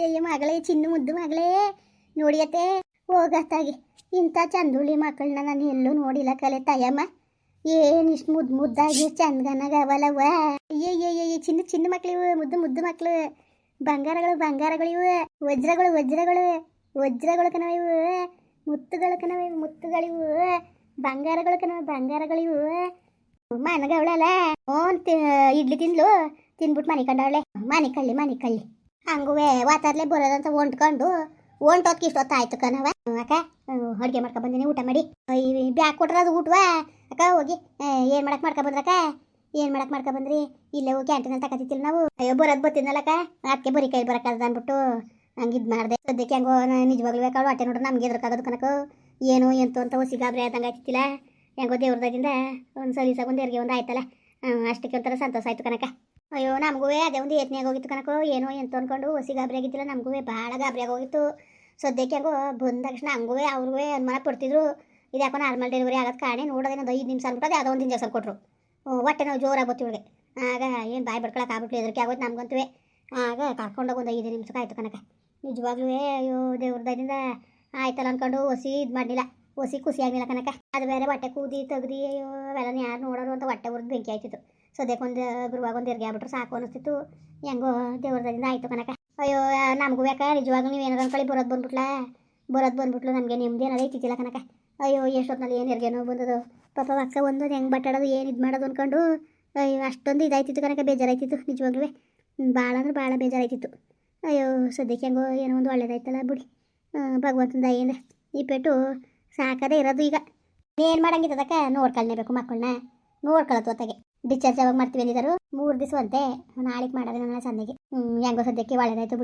ಅಯ್ಯಯ್ಯ ಮಗಳೇ, ಚಿನ್ನು ಮುದ್ದು ಮಗಳೇ. ನೋಡಿಯತ್ತೆ ಹೋಗತ್ತಾಗಿ ಇಂಥ ಚಂದುಳ್ಳಿ ಮಕ್ಕಳನ್ನ ನಾನು ಎಲ್ಲೂ ನೋಡಿಲ್ಲ ಕಲೆ ತಾಯಮ್ಮ. ಏನ್ ಇಷ್ಟು ಮುದ್ದು ಮುದ್ದಾಗಿ ಚಂದಗನಗವಲ್ಲವ ಅಯ್ಯಯ್ಯಯ್ಯ ಚಿನ್ನ ಚಿನ್ನ ಮಕ್ಳಿವು, ಮುದ್ದು ಮುದ್ದು ಮಕ್ಕಳು ಬಂಗಾರಗಳು ಬಂಗಾರಗಳು ಇವು ವಜ್ರಗಳು ವಜ್ರಗಳು. ವಜ್ರಗಳು ಕಣವ ಇವು ಮುತ್ತುಗಳು ಕಣವ ಇವು ಮುತ್ತುಗಳಿವು. ಬಂಗಾರಗಳು ಕನವ ಬಂಗಾರಗಳಿವು. ಮನಗವಳಲ್ಲ. ಓನ್ ಇಡ್ಲಿ ತಿಂದ್ಲು ತಿನ್ಬಿಟ್ಟು ಮನೆ ಕಂಡವಳೆ. ಮನೆ ಹಂಗುವೆ ವಾತಾರ್ಲೆ ಬರೋದಂತ ಹೊಂಟ್ಕೊಂಡು, ಹೊಂಟೋದ್ಕೆ ಇಷ್ಟೊತ್ತು ಆಯ್ತು ಕಣವ ಅಕ್ಕ ಅಡುಗೆ ಮಾಡ್ಕೊ ಬಂದಿನಿ, ಊಟ ಮಾಡಿ. ಬ್ಯಾಗ್ ಕೊಟ್ರದು ಊಟವಾ? ಅಕ್ಕ, ಹೋಗಿ. ಏನು ಮಾಡಕ್ ಮಾಡ್ಕೊ ಬಂದ್ರಕ್ಕ ಏನು ಮಾಡಕ್ ಮಾಡ್ಕೊ ಬಂದ್ರಿ? ಇಲ್ಲೇ ಹೋಗಿ ಕ್ಯಾಂಟೀನಲ್ಲಿ ತಗೋತಿತ್ತಿಲ್ಲ ನಾವು. ಅಯ್ಯೋ, ಬರೋದು ಬರ್ತಿದ್ನಲ್ಲಕ್ಕ ಅದಕ್ಕೆ ಬರೀ ಕೈ ಬರಕ್ಕ ಅಂದ್ಬಿಟ್ಟು ಹಂಗೆ ಇದು ಮಾಡಿದೆ. ಸದ್ಯಕ್ಕೆ ಹೆಂಗೋ ನಿಜವಾಗ್ಲೂ ಬೇಕಾಳು ಹೊಟ್ಟೆ ನೋಡ್ರಿ ನಮ್ಗೆ ಎದ್ರಕ್ಕಾಗೋದು ಕನಕ ಏನು ಎಂತು ಅಂತ ಹೊಸಿ ಗಾಬರಿ ಆದಂಗೆ ಆಯ್ತಿತ್ತಿಲ್ಲ ಹೆಂಗೋ ದೇವ್ರದಾಗಿಂದ ಒಂದು ಸಲೀಸಾಗ ಒಂದು ಎರಿಗೆ ಒಂದು ಆಯ್ತಲ್ಲ. ಅಷ್ಟಕ್ಕೆ ಒಂಥರ ಸಂತೋಷ ಆಯ್ತು ಕನಕ ಅಯ್ಯೋ, ನಮಗೂ ಅದೇ ಒಂದು ಏತ್ನಾಗ ಹೋಗಿತ್ತು ಕನಕ ಏನೋ ಎಂತ ಅಂದ್ಕೊಂಡು ಹೊಸಿ ಗಾಬರಿ ಆಗಿದ್ದಿಲ್ಲ, ನಮಗೂ ಭಾಳ ಗಾಬರಿಯಾಗಿ ಹೋಗಿತ್ತು ಸದ್ಯಕ್ಕೆ ಹೆಂಗೋ ಬಂದ ತಕ್ಷಣ ಹಂಗೂ ಅವ್ರಿಗೂ ಅನುಮಾನ ಪಡ್ತಿದ್ರು. ಇದು ಯಾಕೋ ನಾರ್ಮಲ್ ಡೆಲಿವರಿ ಆಗೋದು ಕಾಣೆ ನೋಡೋದೇನೋ ಐದು ನಿಮಿಷ ಅನ್ಬಿಟ್ಟು ಯಾವುದೋ ಒಂದು ಇಂಜೆಕ್ಷನ್ ಕೊಟ್ಟರು ಹೊಟ್ಟೆ ನಾವು ಜೋರಾಗಿ ಇವಳಿಗೆ ಆಗ ಏನು ಬಾಯಿ ಬಡ್ಕೊಳಕ್ಕೆ ಆಗ್ಬಿಟ್ಟು ಹೆದರಿಕೆ ಆಗೋದು ನಮ್ಗಂತೂ ಆಗ ಕರ್ಕೊಂಡೋಗಿ ಒಂದು ಐದು ನಿಮಿಷಕ್ಕೆ ಆಯ್ತು ಕನಕ ನಿಜವಾಗ್ಲೂ ಅಯ್ಯೋ, ದೇವ್ರ ದಯದಿಂದ ಆಯ್ತಲ್ಲ ಅನ್ಕೊಂಡು ಹೊಸಿ ಇದು ಮಾಡಲಿಲ್ಲ. ಹೊಸಿ ಖುಷಿ ಆಗಲಿಲ್ಲ ಕನಕ ಅದು ಬೇರೆ ಹೊಟ್ಟೆ ಕೂದಿ ತೆಗ್ದು, ಅಯ್ಯೋ ಅವೆಲ್ಲ ಯಾರು ನೋಡೋರು ಅಂತ ಹೊಟ್ಟೆ ಉರಿದು ಬೆಂಕಿ ಆಯ್ತಿತ್ತು. ಸದ್ಯಕ್ಕೆ ಒಂದು ಗುರುವಾಗ ಒಂದು ಎರ್ಗೆ ಆಗ್ಬಿಟ್ರು ಸಾಕು ಅನಿಸ್ತಿತ್ತು. ಹೆಂಗೋ ದೇವ್ರದಿಂದ ಆಯಿತು ಕನಕ ಅಯ್ಯೋ, ನಮಗೂ ಬೇಕಾ ನಿಜವಾಗ್ಲೂ ನೀವು ಏನಾರು ಅನ್ಕೊಳ್ಳಿ, ಬರೋದು ಬಂದ್ಬಿಟ್ಲಾ? ಬರೋದು ಬಂದ್ಬಿಟ್ಲು, ನಮಗೆ ನಿಮ್ದು ಇತ್ತಿಲ್ಲ ಕನಕ ಅಯ್ಯೋ ಎಷ್ಟೊತ್ತಿನಲ್ಲಿ ಏನು ಎರ್ಗೇನೋ ಬಂದದು. ಪಾಪ ಅಕ್ಕ ಒಂದು ಹೆಂಗೆ ಬಟ್ಟಾಡೋದು, ಏನು ಇದು ಮಾಡೋದು ಅಂದ್ಕೊಂಡು ಅಯ್ಯೋ, ಅಷ್ಟೊಂದು ಇದಾಯ್ತಿತ್ತು ಕನಕ ಬೇಜಾರಾಯ್ತಿತ್ತು ನಿಜವಾಗ್ಲೂ ಭಾಳ ಅಂದ್ರೆ ಭಾಳ ಬೇಜಾರಾಯ್ತಿತ್ತು. ಅಯ್ಯೋ, ಸದ್ಯಕ್ಕೆ ಹೆಂಗೋ ಏನೋ ಒಂದು ಒಳ್ಳೇದಾಯ್ತಲ್ಲ ಬಿಡಿ. ಭಗವಂತನ ದಯಿಂದ ಈ ಪೆಟ್ಟು ಸಾಕದೇ ಇರೋದು ಈಗ. ಏನು ಮಾಡಂಗಿದ್ದದಕ್ಕ ನೋಡ್ಕೊಳ್ಲೇಬೇಕು ಮಕ್ಕಳನ್ನ ನೋಡ್ಕೊಳ್ಳೋದು ಹೊತ್ತಾಗೆ ಡಿಸ್ಚಾರ್ಜ್ ಯಾವಾಗ ಮಾಡ್ತೀವಿ ಅಂದಿದ್ದಾರೆ? ಮೂರು ದಿವಸ ಅಂತೆ ನಾಳೆಗೆ ಮಾಡೋದು ನನ್ನ ಸಂದೆಗೆ. ಹೆಂಗೋ ಸದ್ಯಕ್ಕೆ ಒಳ್ಳೆದಾಯ್ತು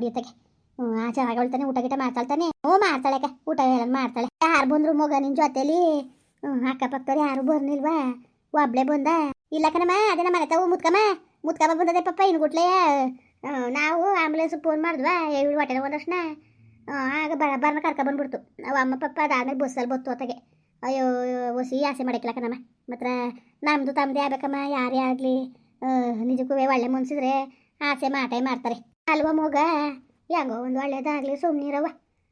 ಹ್ಞೂ ಆ ಚೆನ್ನಾಗಿ ಹೇಳ್ತಾನೆ ಊಟ ಗಿಟ ಮಾಡ್ತಾಳ್ತಾನೆ. ಹ್ಞೂ, ಮಾಡ್ತಾಳೆ ಅಕ್ಕ. ಊಟ ಹೇಳೋದು ಮಾಡ್ತಾಳೆ. ಯಾರು ಬಂದ್ರು ಮಗ ನಿನ್ನ ಜೊತೆಲಿ? ಅಕ್ಕಪಕ್ಕದವ್ರು ಯಾರು ಬರ್ನಿಲ್ವಾ ಒಬ್ಳೆ ಬಂದ. ಇಲ್ಲ ಕಣಮ್ಮ, ಅದೇ ನಮ್ಮ ಮನೆ ತಾವು ಮುತ್ಕಮ್ಮ. ಮುತ್ಕಮ್ಮ ಬಂದದೆ ಪಪ್ಪ ಇನ್ನು ನಾವು ಆಂಬುಲೆನ್ಸ್ ಫೋನ್ ಮಾಡಿದ್ವಾ, ಏಳು ಹೊಟ್ಟೆ ಒಂದಕ್ಷಣ ಆಗ ಬರ ಬರ್ನ ಕರ್ಕ ಬಂದ್ಬಿಡ್ತು. ನಾವು ಅಮ್ಮ ಪಪ್ಪ ಅದಾದ್ಮೇಲೆ ಬಸ್ಸಲ್ಲಿ ಬತ್ತು ಅತ್ತಗೆ. ಅಯ್ಯೋ, ಒಸಿ ಆಸೆ ಮಾಡಕ್ಕಿಲ್ಲ ಕಣಮ್ಮ. ಮಾತ್ರ ನಮ್ಮದು ತಮ್ಮದೇ ಆಗ್ಬೇಕಮ್ಮ, ಯಾರೇ ಆಗಲಿ. ನಿಜಕ್ಕೂ ಒಳ್ಳೆ ಮುನ್ಸಿದ್ರೆ ಆಸೆ ಮಾಟೇ ಮಾಡ್ತಾರೆ. ಅಲ್ವ ಮಗ? ಹೆಂಗೋ ಒಂದು ಒಳ್ಳೇದಾಗಲಿ ಸುಮ್ಮನಿರವ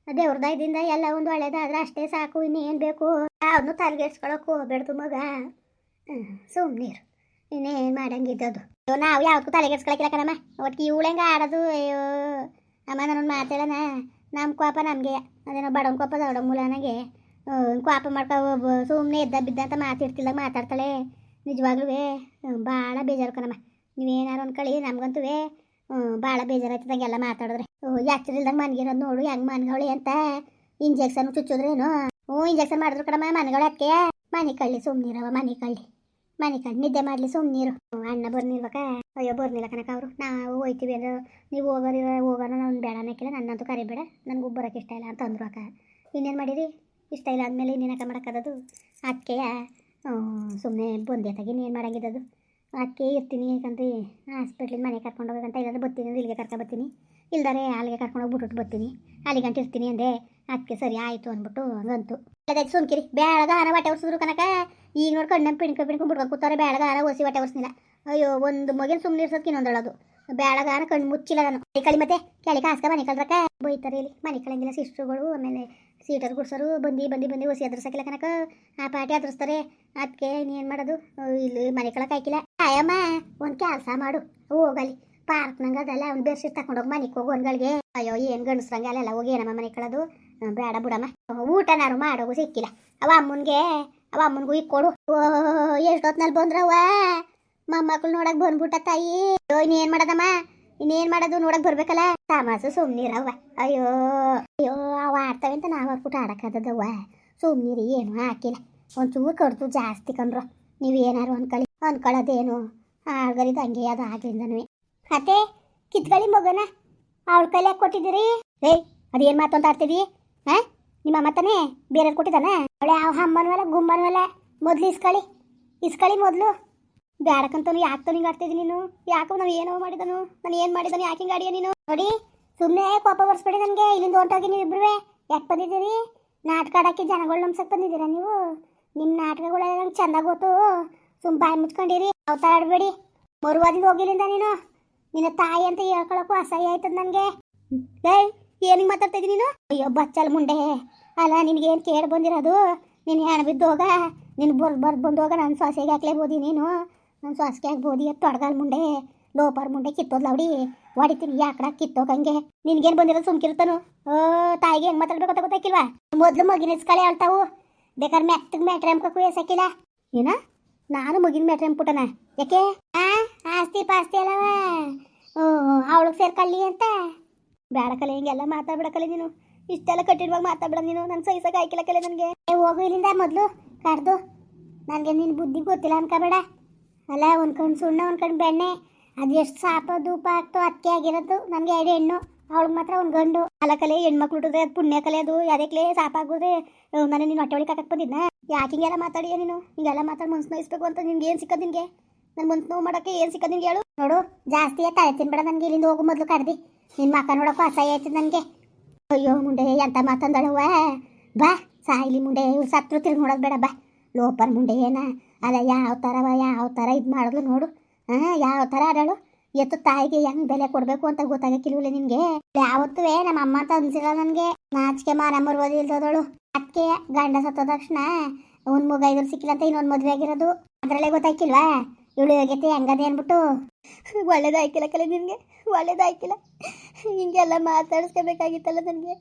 ದೇವ್ರ ದಯದಿಂದ ಎಲ್ಲ ಒಂದು ಒಳ್ಳೇದಾದ್ರೆ ಅಷ್ಟೇ ಸಾಕು, ಇನ್ನೇನು ಬೇಕು? ಯಾವ್ದು ತಲೆಗೆಡ್ಸ್ಕೊಳಕ್ಕೆ ಹೋಗ್ಬೇಡ್ದು ಮಗ. ಸುಮ್ಮನಿರು ಇನ್ನೇನು ಮಾಡಂಗಿದ್ದದು? ನಾವು ಯಾವ್ದಕ್ಕೂ ತಲೆಗೆಡ್ಸ್ಕೊಳಕಿಲ್ಲ ಕಣಮ್ಮ. ಒಟ್ಟಿಗೆ ಹೆಂಗೆ ಆಡೋದು? ಅಯ್ಯೋ. ಅಮ್ಮ ನನ್ನ ಮಾತೇಳನ ನಮ್ಮ ಕೋಪ ನಮಗೆ. ಅದೇನೋ ಬಡವನ ಕೋಪ ದೊಡ್ಡ ಮೂಲ ನನಗೆ ಕೋಪ ಮಾಡ್ಕೊ ಸುಮ್ಮನೆ ಎದ್ದ ಬಿದ್ದ ಅಂತ ಮಾತಿರ್ತಿಲ್ಲ ಮಾತಾಡ್ತಾಳೆ. ನಿಜವಾಗ್ಲೂ ಭಾಳ ಬೇಜಾರು ಕಣಮ್ಮ. ನೀವೇನಾರು ಅನ್ಕೊಳ್ಳಿ ನಮ್ಗಂತೂ ಭಾಳ ಬೇಜಾರಾಯ್ತದಂಗೆಲ್ಲ ಮಾತಾಡಿದ್ರೆ. ಯಾಕ್ತಿಲ್ದಂಗೆ ಮನ್ಗಿರೋದು ನೋಡು, ಹೆಂಗೆ ಮನ್ಗವಳಿ ಅಂತ. ಇಂಜೆಕ್ಷನ್ ಚುಚ್ಚಿದ್ರೇನು? ಹ್ಞೂ, ಇಂಜೆಕ್ಷನ್ ಮಾಡಿದ್ರು ಕಣಮ್ಮ ಮನೆಗಳು ಅದಕ್ಕೆ ಮನೆ ಕಳ್ಳಿ ಸುಮ್ಮನಿರವ ಮನೆ ಕಳ್ಳಿ. ಮನೆ ಕಳ್ಳಿ, ನಿದ್ದೆ ಮಾಡಲಿ ಸುಮ್ಮನಿರು ಅಣ್ಣ ಬರ್ನಿರ್ಬೇಕ ಅಯ್ಯೋ, ಬರ್ನಿಲ್ಲ ಕನಕ ಅವರು. ನಾವು ಹೋಯ್ತೀವಿ ಅಂದ್ರೆ. ನೀವು ಹೋಗೋರಿ ಹೋಗೋಣ ನಾನು ಬೇಡ ಅನ್ನಕ್ಕಿಲ್ಲ ನನ್ನಂತೂ ಕರಿಬೇಡ, ನನಗೂ ಬರೋಕೆ ಇಷ್ಟ ಇಲ್ಲ ಅಂತ ಅಂದ್ರು ಅಕ್ಕ. ಇನ್ನೇನು ಮಾಡಿರಿ? ಇಷ್ಟ ಇಲ್ಲ ಅಂದಮೇಲೆ ಇನ್ನೇನಕ್ಕ ಮಾಡೋಕ್ಕದದು ಅದಕ್ಕೆ ಸುಮ್ಮನೆ ಬಂದೆ ತಗಿ ಏನು ಮಾಡಂಗಿದ್ದದು ಅದಕ್ಕೆ ಇರ್ತೀನಿ, ಯಾಕಂದ್ರೆ ಹಾಸ್ಪಿಟ್ಲಿಗೆ ಮನೆ ಕರ್ಕೊಂಡು ಹೋಗಂತ ಇಲ್ಲಾಂದ್ರೆ ಬರ್ತೀನಿ ಅಂದ್ರೆ ಇಲ್ಲಿಗೆ ಕರ್ಕೊಂಡು ಬರ್ತೀನಿ. ಇಲ್ದಾರೆ ಅಲ್ಲಿಗೆ ಕರ್ಕೊಂಡು ಹೋಗ್ಬಿಟ್ಟು ಬರ್ತೀನಿ. ಅಲ್ಲಿ ಗಂಟೆ ಇರ್ತೀನಿ ಅಂದೆ ಅದಕ್ಕೆ ಸರಿ ಆಯಿತು ಅಂದ್ಬಿಟ್ಟು ಹಂಗಂತು ಅದಕ್ಕೆ ಸುಮ್ಕಿರಿ ಬೇಳಗ ಹಣ ಬಟ್ಟೆ ಒರ್ಸಿದ್ರು ಕನಕ ಈಗ ನೋಡ್ಕೊಂಡು ನಮ್ಮ ಪಿಣ್ಕ ಪಿಣ್ಕೊಂಡು ಬಿಡ್ಕೊಂಡು ಕೂತಾರೆ ಬೇಳಗ ಹಣ ಒಸಿ ಹೊಟ್ಟೆ ಒರ್ಸ್ನಿಲ್ಲ ಅಯ್ಯೋ, ಒಂದು ಮಗಿನ ಸುಮ್ಮನೆ ಇರ್ಸೋದಕ್ಕೆ ಇನ್ನೊಂದಳದು ಬೇಳಗ ಆನ ಕಣ್ಣು ಮುಚ್ಚಿಲ್ಲ ನಾನು ಮನೆ ಮತ್ತೆ? ಕೆಳಗೆ ಹಾಸ್ಕ ಮನೆ ಕಳ್ರಕ ಬೈತಾರೆ ಇಲ್ಲಿ. ಮನೆ ಕಳಂಗಿಲ್ಲ ಸಿಸ್ಟ್ರುಗಳು ಆಮೇಲೆ ಸೀಟರ್ ಗುಡ್ಸೋರು, ಬಂದು ಬಂದು ಬಂದು ಹೊಸಿ ಎದುರ್ಸಕ್ಕಿಲ್ಲ ಕನಕ ಆ ಪಾಟಿ ಎದುರಿಸ್ತಾರೆ. ಅದಕ್ಕೆ ಇನ್ನೇನು ಮಾಡೋದು? ಇಲ್ಲಿ ಮನೆ ಕಳಕ್ಕೆ ಹಾಕಿಲ್ಲ. ಆಯಮ್ಮ, ಒಂದು ಕೆಲಸ ಮಾಡು. ಹೋಗಲಿ. ಪಾರ್ಕ್ ನಂಗೆ ಅದೆಲ್ಲ ಅವ್ನು ತಕೊಂಡು ತಗೊಂಡೋಗಿ ಮನೆಗೆ ಹೋಗು ಒಂದ್ಗಳಿಗೆ. ಅಯ್ಯೋ, ಏನು ಗಂಡಸ್ರಂಗೆ ಅಲ್ಲೆಲ್ಲ ಹೋಗಿ ಏನಮ್ಮ ಮನೆ ಕಳೋದು? ಬೇಡ ಬಿಡಮ್ಮ. ಊಟನಾರು ಮಾಡೋಗು ಸಿಕ್ಕಿಲ್ಲ. ಅವ ಅಮ್ಮನಿಗೆ, ಅವ ಅಮ್ಮನಿಗೂ ಇಕ್ಕೊಡು. ಓ ಎಷ್ಟೊತ್ನಲ್ಲಿ ಬಂದ್ರವ ಮೊಮ್ಮಕ್ಳು ನೋಡಕ್ ಬಂದ್ಬಿಟ್ಟ ತಾಯಿ. ಅಯ್ಯೋ, ಇನ್ನೇನ್ ಮಾಡೋದಮ್ಮ? ಇನ್ನೇನ್ ಮಾಡೋದು? ನೋಡಕ್ ಬರ್ಬೇಕಲ್ಲ? ತಮಾಸು ಸುಮ್ನಿರವ್ವ. ಅಯ್ಯೋ ಅಯ್ಯೋ ಅವ ಆಡ್ತಾವೆ ಅಂತ ನಾವು ಹಾಕ್ಬಿಟ್ಟು ಆಡಕ್ಕದವ್ವ ಸುಮ್ನಿರಿ, ಏನು ಹಾಕಿಲ್ಲ. ಒಂಚೂರು ಕಡ್ದು ಜಾಸ್ತಿ ಕಂಡ್ರು ನೀವು ಏನಾರು ಅನ್ಕೊಳ್ಳಿ. ಅನ್ಕೊಳ್ಳೋದೇನು? ಆಳ್ಗರಿದ ಹಂಗೆ ಅದು ಆಗ್ಲಿಂದನು ಕತೆ ಕಿತ್ಕೊಳ್ಳಿ ಮಗನ. ಅವಳ ಕೈಲಿ ಯಾಕೆ ಕೊಟ್ಟಿದ್ದೀರಿ? ಏಯ್ ಅದೇನು ಮಾತು ಅಂತ ಆಡ್ತಿದಿ? ಹಾ? ನಿಮ್ಮ ಅಮ್ಮ ತಾನೇ? ಬೇರೆ ಕೊಟ್ಟಿದ್ದಾನ? ಅವಳೆ ಯಾವ ಹಮ್ಮನವಲ್ಲ ಗುಮ್ಮನವಲ್ಲ ಮೊದ್ಲು ಇಸ್ಕಳಿ. ಇಸ್ಕೊಳ್ಳಿ ಮೊದಲು. ಬ್ಯಾಡಕಂತನು ಯಾಕೆ ಆಡ್ತಿದ್ದೀನಿ ನೀನು? ಯಾಕೋ ನಾವು ಏನೋ ಮಾಡಿದನು? ನಾನು ಏನು ಮಾಡಿದನು? ಯಾಕೆ ಹಿಂಗೆ ನೀನು? ನೋಡಿ ಸುಮ್ಮನೆ ಕೋಪ ಬರ್ಸ್ಬೇಡಿ ನನಗೆ. ಇಲ್ಲಿಂದ ಹೊಂಟೋಗಿ ನೀವು ಇಬ್ಬರು ಯಾಕೆ ಬಂದಿದ್ದೀರಿ? ನಾಟಕ ಆಡೋಕ್ಕೆ ಜನಗಳು ನಂಬ್ಸಕ್ಕೆ ಬಂದಿದ್ದೀರಾ ನೀವು? ನಿಮ್ಮ ನಾಟಕಗಳೆಲ್ಲ ನಂಗೆ ಗೊತ್ತು. ಸುಮ್ಮ ಬಾಯಿ ಮುಚ್ಕೊಂಡಿರಿ. ಅವತಾರ ಆಡಬೇಡಿ. ಮರುವಾದಿಂದ ಹೋಗಿಲ್ಲಿಂದ ನೀನು? ನಿನ್ನ ತಾಯಿ ಅಂತ ಹೇಳ್ಕೊಳಕ್ಕೂ ಅಸಹ್ಯ ಆಯ್ತದ ನನಗೆ. ಏಯ್ ಏನಿಗೆ ಮಾತಾಡ್ತಾ ಇದ್ದೀನಿ ನೀನು? ಅಯ್ಯೋ, ಬಚ್ಚಲ್ ಮುಂಡೆ. ಅಲ್ಲ ನಿನಗೇನು ಕೇಳಿ ಬಂದಿರೋದು? ನೀನು ಹೆಣ ಬಿದ್ದೋಗ? ನೀನು ಬರ್ದು ಬರ್ದು ಬಂದೋಗ ನನ್ನ ಸೊಸೆಗೆ ಹಾಕ್ಲೇಬೋದಿ ನೀನು? ನನ್ನ ಸೊಸೆಗೆ ಆಗ್ಬೋದಿ ತೊಡಗಲ್ ಮುಂಡೆ, ಲೋಪರ್ ಮುಂಡೆ ಕಿತ್ತೋದ್ಲ ಅವಡಿ. ಹೊಡಿತೀನಿ ಯಾಕಡ ಕಿತ್ತೋಗಂಗೆ ನಿನ್ಗೇನು ಬಂದಿರೋದು ಸುಮ್ಕಿರ್ತಾನು ಓ, ತಾಯಿಗೆ ಹೆಂಗೆ ಮಾತಾಡ್ಬೇಕು ಗೊತ್ತಾಕಿಲ್ವಾ? ಮೊದಲು ಮಗಿನ ಇಸ್ಕಳೆ ಹೇಳ್ತಾವು ಬೇಕಾದ್ರೆ ಮೆತ್ತಗೆ ಮ್ಯಾಟ್ರೆ ಅಮ್ಕಕ್ಕೂ ಎಸಕ್ಕಿಲ್ಲ ಏನ? ನಾನು ಮಗಿನ ಮ್ಯಾಟ್ರೆ ಅಮ್ಪುಟನ ಯಾಕೆ? ಆ, ಆಸ್ತಿ ಪಾಸ್ತಿ ಅಲ್ಲವ. ಓ, ಅವಳಿಗೆ ಸೇರ್ಕೊಳ್ಳಿ ಅಂತ. ಬೇಡಕಲೆ ಹಿಂಗೆಲ್ಲ ಮಾತಾಡ್ಬಿಡಕಲೆ ನೀನು. ಇಷ್ಟೆಲ್ಲ ಕಠಿಣವಾಗಿ ಮಾತಾಡ್ಬಿಡ ನೀನು. ನನ್ನ ಸೈಸಾಗ ಆಯ್ಕಿಲ್ಲ ಕಲೆ ನನಗೆ. ಹೋಗು ಇಲ್ಲಿಂದ ಮೊದಲು. ಕಡ್ದು ನನಗೆ ನಿನ್ನ ಬುದ್ಧಿ ಗೊತ್ತಿಲ್ಲ ಅನ್ಕೋಬೇಡ. ಅಲ್ಲ, ಒಂದು ಕಣ್ಣು ಸುಣ್ಣ, ಒಂದು ಕಣ್ಣು ಬೆಣ್ಣೆ. ಅದು ಎಷ್ಟು ಸಾಪ, ಧೂಪ ಆಗ್ತೋ ಅದಕ್ಕೆ ಆಗಿರೋದು. ನನಗೆ ಎರಡು ಹೆಣ್ಣು, ಅವಳಿಗೆ ಮಾತ್ರ ಒಂದು ಗಂಡು. ಅಲ್ಲ ಕಲೆ ಹೆಣ್ಮಕ್ಳು ಹುಟ್ಟಿದ್ರೆ ಅದು. ಪುಣ್ಯ ಕಲೆ ಅದು ಯಾವ್ದಕ್ಕೆ ಸಾಪ ಆಗೋದೆ? ನಾನು ನೀನು ಹೊಟ್ಟೆ ಒಳಗೆ ಕಾಕಕ್ಕೆ ಬಂದಿದ್ನ? ಯಾಕೆ ಹಿಂಗೆಲ್ಲ ಮಾತಾಡಿಯ ನೀನು? ಹಿಂಗೆಲ್ಲ ಮಾತಾಡಿ ಮನ್ಸು ನೋಯಿಸ್ಬೇಕು ಅಂತ ನಿನ್ಗೆ ಏನು ಸಿಕ್ಕದು ನಿನಗೆ? ನನ್ನ ಮನ್ಸು ನೋವು ಮಾಡೋಕ್ಕೆ ಏನು ಸಿಕ್ಕದು ನಿಮಗೆ ಹೇಳು? ನೋಡು, ಜಾಸ್ತಿ ತಲೆ ತಿನ್ಬೇಡ ನನಗೆ. ಇಲ್ಲಿಂದ ಹೋಗು ಮೊದಲು ಕರೆದಿ. ನಿನ್ನ ಮಕ್ಕ ನೋಡೋಕ್ಕೂ ಅಸಹ್ಯ ಆಯ್ತು ನನಗೆ. ಅಯ್ಯೋ, ಮುಂಡೆ ಎಂತ ಮಾತಂದಳುವ ಬಾ, ಸಾಯಿಲಿ ಮುಂಡೆ. ಇವ್ರು ಸತ್ರು ತಿರ್ಗಿ ನೋಡೋದು ಬೇಡ, ಬಾ. ಲೋಪರ್ ಮುಂಡೆ ಏನ? ಅಲ್ಲ ಯಾವ ಥರವ ಯಾವ ಥರ ಇದು ಮಾಡಿದ್ಲು ನೋಡು. ಹಾಂ ಯಾವ ಥರ ಆಡಳು? ಎತ್ತು ತಾಯಿಗೆ ಹೆಂಗ್ ಬೆಲೆ ಕೊಡಬೇಕು ಅಂತ ಗೊತ್ತಾಗಕ್ಕಿಲ್ವಲ್ಲ ನಿನಗೆ? ಯಾವತ್ತೂ ನಮ್ಮ ಅಮ್ಮ ಅಂತ ಅನ್ಸಿಲ್ಲ ನನಗೆ. ನಾಚಿಕೆ ಮಾನ ಓದಿ ಇಲ್ದೋದಳು ಅದಕ್ಕೆ ಗಂಡ ಸತ್ತ ತಕ್ಷಣ ಒಂದು ಮಗ ಇದ್ರು ಸಿಕ್ಕಿಲ್ಲ ಅಂತ ಇನ್ನೊಂದು ಮದುವೆ ಆಗಿರೋದು. ಅದರಲ್ಲೇ ಗೊತ್ತಾಯ್ಕಿಲ್ವಾ? ಇವಳು ಹೋಗೈತೆ ಹೆಂಗದೆ ಅಂದ್ಬಿಟ್ಟು ಒಳ್ಳೇದಾಯ್ಕಿಲ್ಲ ಕಲೆ ನಿನಗೆ. ಒಳ್ಳೇದಾಯ್ಕಿಲ್ಲ. ಹಿಂಗೆಲ್ಲ ಮಾತಾಡಿಸ್ಕೋಬೇಕಾಗಿತ್ತಲ್ಲ ನನಗೆ.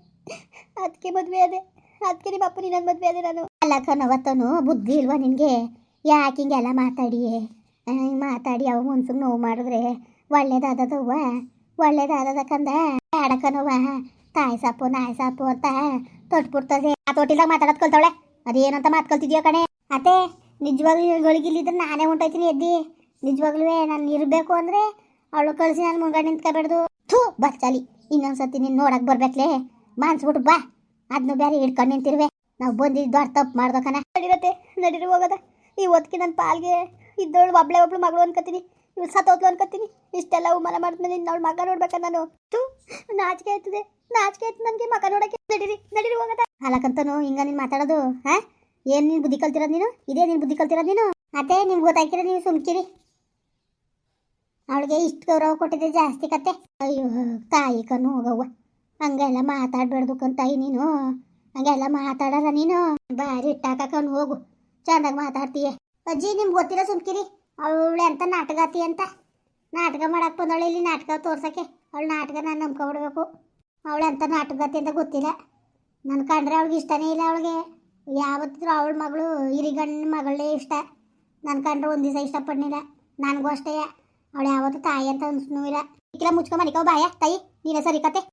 ಅದಕ್ಕೆ ಮದುವೆ ಅದೇ. ಅದಕ್ಕೆ ನಿಮ್ಮ ಅಪ್ಪ ಇನ್ನೊಂದು ಮದುವೆ ಅದೇ ನಾನು. ಅಲ್ಲ ಕಣವತ್ತನು ಬುದ್ಧಿ ಇಲ್ವಾ ನಿನಗೆ? ಯಾಕೆ ಹಿಂಗೆಲ್ಲ ಮಾತಾಡಿ ಮಾತಾಡಿ ಅವ ಮನ್ಸಿಗೆ ನೋವು ಮಾಡಿದ್ರೆ ಒಳ್ಳೇದಾದದವ್ವ ಒಳ್ಳೇದಾದದ ಕಂದ? ತಾಯಿ ಸಾಪು, ನಾಯಿ ಸಾಪು ಅಂತ ತೊಟ್ಬಿಡ್ತದೆ. ಆ ತೊಟ್ಟಿದಾಗ ಮಾತಾಡೋದು ಕಲ್ತವಳೆ. ಅದೇನಂತ ಮಾತ್ಕೊಳ್ತಿದ್ಯೋ ಕಣೆ? ಅತ್ತೆ, ನಿಜವಾಗ್ಲೂ ಗಳಿಗಿಲ್ಲಿದ್ರೆ ನಾನೇ ಹೊಂಟೋಯ್ತೀನಿ ಎದ್ದಿ. ನಿಜವಾಗ್ಲೂ ನಾನು ಇರಬೇಕು ಅಂದರೆ ಅವಳು ಕಳಿಸಿ ನಾನು ಮುಂಗಡೆ ನಿಂತ್ಕೊಬೇಡ್ದು. ಥೂ ಬಸ್ ಚಾಲಿ ಇನ್ನೊಂದ್ಸತಿ ನೀನು ನೋಡಕ್ ಬರ್ಬೇಕ್ಲೆ. ಮಾನ್ಸ್ಬಿಟ್ಟು ಬಾ. ಅದನ್ನು ಬೇರೆ ಹಿಡ್ಕೊಂಡು ನಿಂತಿರುವೆ. ನಾವು ಬಂದಿದ್ದು ದೊಡ್ಡ ತಪ್ಪು ಮಾಡ್ಬೇಕನ ನಡಿರತ್ತೆ, ನಡೀರಿ ಹೋಗದ. ಈ ಹೊತ್ತಿಗೆ ನನ್ನ ಪಾಲ್ಗೆ ಇದ್ದವಳು ಒಬ್ಳೆ ಒಬ್ಳು ಮಗಳು ಅನ್ಕೋತೀನಿ ಇವ್ಳು ಸತ್ತೋತ್ಲು ಅನ್ಕೋತೀನಿ ಇಷ್ಟೆಲ್ಲ ಮನೆ ಮಾಡಿದ್ಮೇಲೆ ಇನ್ನು ಅವಳು ಮಗ ನೋಡ್ಬೇಕ ನಾನು. ತೂ ನಾಚಿಕೆ ಆಯ್ತದೆ. ನಾಚಿಕೆ ಆಯ್ತು ನನಗೆ ಮಗ ನೋಡಕ್ಕೆ. ನಡೀರಿ ನಡೀರಿ ಹೋಗದ. ಅಲ್ಲಕಂತನು ಹಿಂಗ ನೀನು ಮಾತಾಡೋದು, ಹಾ? ಏನು ನೀನು ಬುದ್ಧಿ ಕಲ್ತಿರೋದು ನೀನು? ಇದೇ ನೀನು ಬುದ್ಧಿ ಕಲ್ತಿರೋದು ನೀನು? ಅದೇ ನಿಮ್ಗೆ ಗೊತ್ತಾಕಿರ ನೀವು ಸುಮ್ಕಿರಿ. ಅವಳಿಗೆ ಇಷ್ಟು ಗೌರವ ಕೊಟ್ಟಿದ್ದೆ ಜಾಸ್ತಿ ಕತೆ ಅಯ್ಯೋ, ತಾಯಿ ಕಣ್ಣು ಹೋಗವ್ವ. ಹಂಗೆಲ್ಲ ಮಾತಾಡ್ಬೇಡ್ದು ಕಂತಾಯಿ ನೀನು. ಹಂಗೆಲ್ಲ ಮಾತಾಡಲ್ಲ ನೀನು? ಬಾರಿ ಇಟ್ಟಾಕನು ಹೋಗು. ಚಂದಾಗಿ ಮಾತಾಡ್ತೀಯ. ಅಜ್ಜಿ, ನಿಮ್ಗೆ ಗೊತ್ತಿರೋ ಸುಮ್ಕಿರಿ. ಅವಳು ಎಂತ ನಾಟಕಾತಿ ಅಂತ. ನಾಟಕ ಮಾಡಕ್ಕೆ ಬಂದವಳು ಇಲ್ಲಿ ನಾಟಕ ತೋರ್ಸಕ್ಕೆ. ಅವಳು ನಾಟಕ ನಾನು ನಂಬ್ಕೊಬಿಡ್ಬೇಕು. ಅವಳು ಎಂತ ನಾಟಕತಿ ಅಂತ ಗೊತ್ತಿಲ್ಲ. ನನ್ನ ಕಂಡ್ರೆ ಅವಳಿಗೆ ಇಷ್ಟನೇ ಇಲ್ಲ ಅವಳಿಗೆ. ಯಾವತ್ತಿದ್ರು ಅವಳ ಮಗಳು ಹಿರಿಗಣ್ಣ ಮಗಳೇ ಇಷ್ಟ. ನನ್ನ ಕಂಡ್ರೆ ಒಂದು ದಿವಸ ಇಷ್ಟಪಡ್ನಿಲ್ಲ. ನನಗೂ ಅಷ್ಟೇ. ಅವಳು ಯಾವತ್ತು ತಾಯಿ ಅಂತ ಅನ್ಸ್ನೂ ಇಲ್ಲ. ಇಕ್ಕಿಲ್ಲ ಮುಚ್ಕೊ ಮನಿಕೋ ಬಾಯ, ತಾಯಿ. ನೀನೇ ಸರಿ ಕತೆ.